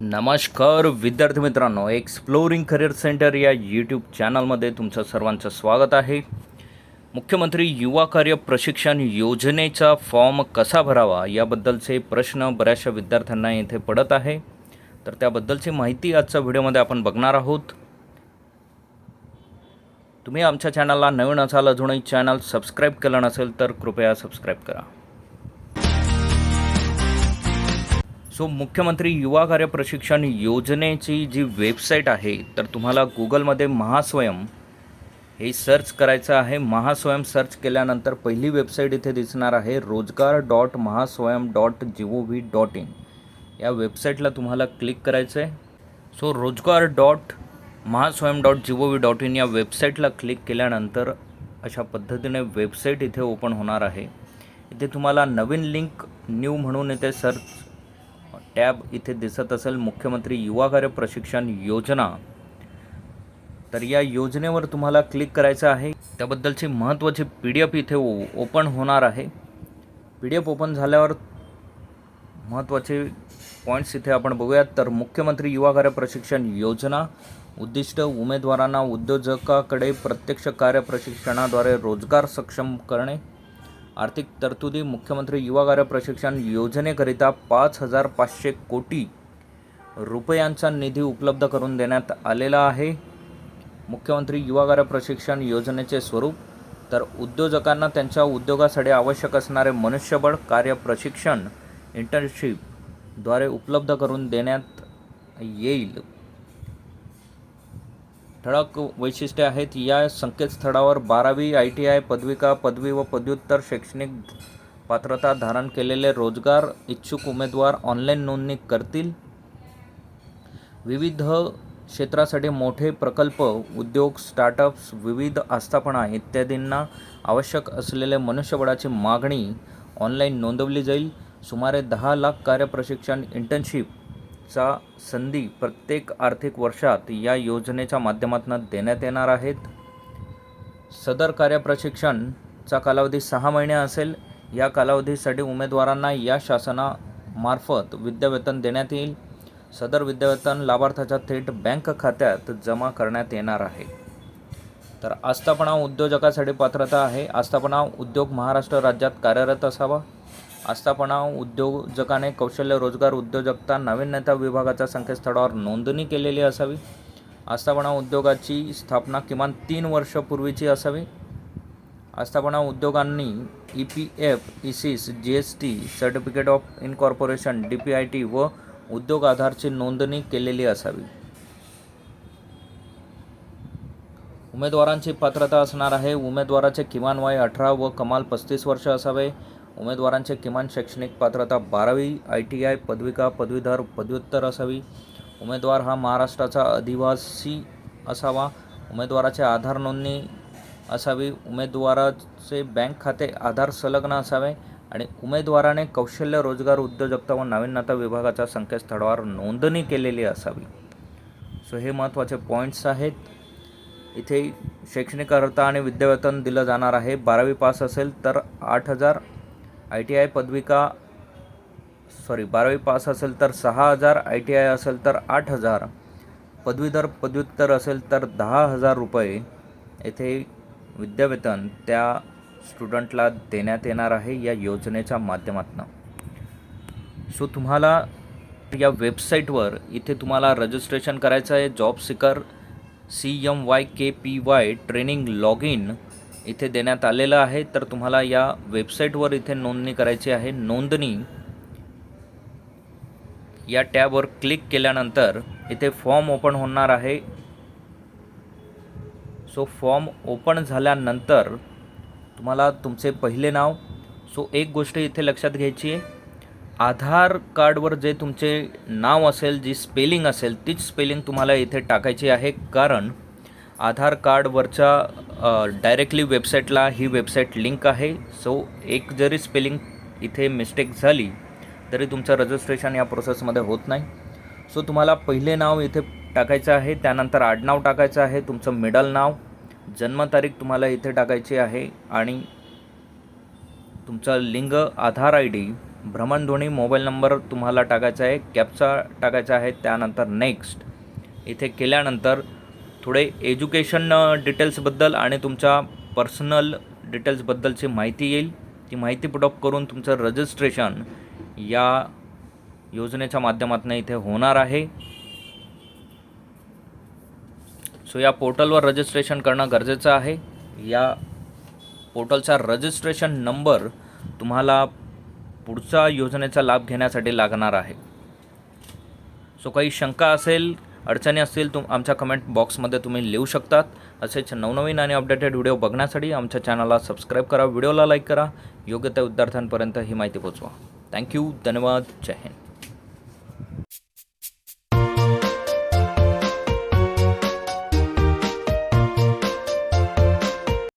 नमस्कार विद्यार्थी मित्रांनो एक्सप्लोरिंग करिअर सेंटर या यूट्यूब चॅनलमध्ये तुमचं सर्वांचं स्वागत आहे. मुख्यमंत्री युवा कार्य प्रशिक्षण योजनेचा फॉर्म कसा भरावा याबद्दलचे प्रश्न बऱ्याचशा विद्यार्थ्यांना येथे पडत आहे. तर त्याबद्दलची माहिती आजच्या व्हिडिओमध्ये आपण बघणार आहोत. तुम्ही आमच्या चॅनलला नवीन असाल अजूनही चॅनल सबस्क्राईब केलं नसेल तर कृपया सबस्क्राईब करा. सो मुख्यमंत्री युवा कार्य प्रशिक्षण योजनेची जी वेबसाईट आहे तर तुम्हाला गुगलमध्ये महास्वयं हे सर्च करायचं आहे. महास्वयं सर्च केल्यानंतर पहिली वेबसाईट इथे दिसणार आहे Rojgar dot Mahaswayam dot G O V dot in. या वेबसाईटला तुम्हाला क्लिक करायचं आहे so Rojgar dot Mahaswayam dot G O V dot in या वेबसाईटला क्लिक केल्यानंतर अशा पद्धतीने वेबसाईट इथे ओपन होणार आहे. इथे तुम्हाला नवीन लिंक न्यू म्हणून इथे सर्च टॅब इथे दिसत असेल मुख्यमंत्री युवा कार्य प्रशिक्षण योजना. तर या योजनेवर तुम्हाला क्लिक करायचं आहे. त्याबद्दलची महत्त्वाची पी डी एफ इथे ओ ओपन होणार आहे. पी डी एफ ओपन झाल्यावर महत्त्वाचे पॉईंट्स इथे आपण बघूयात. तर मुख्यमंत्री युवा कार्य प्रशिक्षण योजना उद्दिष्ट उमेदवारांना उद्योजकाकडे प्रत्यक्ष कार्य प्रशिक्षणाद्वारे रोजगार सक्षम करणे आर्थिक तरतुदी मुख्यमंत्री युवागार प्रशिक्षण योजनेकरिता पाच हजार पाचशे कोटी रुपयांचा निधी उपलब्ध करून देण्यात आलेला आहे. मुख्यमंत्री युवागार प्रशिक्षण योजनेचे स्वरूप तर उद्योजकांना त्यांच्या उद्योगासाठी आवश्यक असणारे मनुष्यबळ कार्य प्रशिक्षण इंटर्नशिपद्वारे उपलब्ध करून देण्यात येईल. ठळक वैशिष्ट्ये आहेत. या संकेतस्थळावर बारावी आय टी आय पदविका पदवी व पदव्युत्तर शैक्षणिक पात्रता धारण केलेले रोजगार इच्छुक उमेदवार ऑनलाईन नोंदणी करतील? विविध क्षेत्रासाठी मोठे प्रकल्प उद्योग स्टार्टअप्स विविध आस्थापना इत्यादींना आवश्यक असलेले मनुष्यबळाची मागणी ऑनलाईन नोंदवली जाईल. सुमारे दहा लाख कार्यप्रशिक्षण चा संधी प्रत्येक आर्थिक वर्षात या योजनेच्या माध्यमातून देण्यात येणार आहेत. सदर कार्यप्रशिक्षणचा कालावधी सहा महिने असेल. या कालावधीसाठी उमेदवारांना या शासनामार्फत विद्यावेतन देण्यात येईल. सदर विद्यावेतन लाभार्थ्याच्या थेट बँक खात्यात जमा करण्यात येणार आहे. तर आस्थापना उद्योजकासाठी पात्रता आहे. आस्थापना उद्योग महाराष्ट्र राज्यात कार्यरत असावा. आस्थापना उद्योजकाने कौशल्य रोजगार उद्योजकता नाविन्यता विभागाच्या संकेतस्थळावर नोंदणी केलेली असावी. आस्थापना उद्योगाची स्थापना किमान तीन वर्षपूर्वीची असावी. आस्थापना उद्योगांनी E P F ESIS G S T certificate of incorporation D P I T व उद्योग आधारची नोंदणी केलेली असावी. उमेदवारांची पात्रता असणार आहे. उमेदवाराचे किमान वय अठरा व कमाल पस्तीस वर्ष असावे. उमेदवारांचे किमान शैक्षणिक पात्रता बारावी आय टी आय पदविका पदवीधर पदव्युत्तर असावी. उमेदवार हा महाराष्ट्राचा अधिवासी असावा. उमेदवाराचे आधार नोंदणी असावी. उमेदवाराचे बँक खाते आधार संलग्न असावे आणि उमेदवाराने कौशल्य रोजगार उद्योजकता व नाविन्यता विभागाच्या संकेतस्थळावर नोंदणी केलेली असावी. सो हे महत्त्वाचे पॉईंट्स आहेत. इथे शैक्षणिक अर्हता आणि विद्यावेतन दिलं जाणार आहे. बारावी पास असेल तर आठ हजार आय टी आय पदविका सॉरी बारावी पास असेल तर सहा हजार आय टी आय असेल तर आठ हजार पदवीधर पदव्युत्तर असेल तर दहा हजार रुपये. येथे विद्यावेतन त्या स्टुडंटला देण्यात येणार आहे या योजनेच्या माध्यमातून. सो तुम्हाला या वेबसाईटवर इथे तुम्हाला रजिस्ट्रेशन करायचं आहे. Job seeker C M Y K P Y training log in इथे देण्यात आलेलं आहे तर तुम्हाला या वेबसाईटवर इथे नोंदणी करायची आहे. नोंदणी या टॅबवर क्लिक केल्यानंतर इथे फॉर्म ओपन होणार आहे. सो फॉर्म ओपन झाल्यानंतर तुम्हाला तुमचे पहिले नाव सो एक गोष्ट इथे लक्षात घ्यायची आहे. आधार कार्डवर जे तुमचे नाव असेल जी स्पेलिंग असेल तीच स्पेलिंग तुम्हाला इथे टाकायची आहे कारण आधार कार्डवरच्या डायरेक्टली वेबसाईटला ही वेबसाईट लिंक आहे. सो एक जरी स्पेलिंग इथे मिस्टेक झाली तरी तुमचं रजिस्ट्रेशन या प्रोसेसमध्ये होत नाही. सो तुम्हाला पहिले नाव इथे टाकायचं आहे त्यानंतर आडनाव टाकायचं आहे तुमचं मिडल नाव जन्मतारीख तुम्हाला इथे टाकायची आहे आणि तुमचा लिंग आधार आय डी भ्रमणध्वनी मोबाईल नंबर तुम्हाला टाकायचा आहे कॅपचा टाकायचा आहे त्यानंतर नेक्स्ट इथे केल्यानंतर थोडे एज्युकेशन डिटेल्सबद्दल आणि तुमच्या पर्सनल डिटेल्सबद्दलची माहिती येईल. ती माहिती पुटअप करून तुमचं रजिस्ट्रेशन या योजनेच्या माध्यमातून इथे होणार आहे. सो या पोर्टलवर रजिस्ट्रेशन करणं गरजेचं आहे. या पोर्टलचा रजिस्ट्रेशन नंबर तुम्हाला पुढचा योजनेचा लाभ घेण्यासाठी लागणार आहे. सो काही शंका असेल अडचणी असतील तुम आमच्या कमेंट बॉक्समध्ये तुम्ही लिहू शकतात. असेच नवनवीन आणि अपडेटेड व्हिडिओ बघण्यासाठी आमच्या चॅनलला सबस्क्राईब करा व्हिडिओला लाईक करा. योग्य त्या विद्यार्थ्यांपर्यंत ही माहिती पोचवा थँक्यू धन्यवाद. जय हिंद.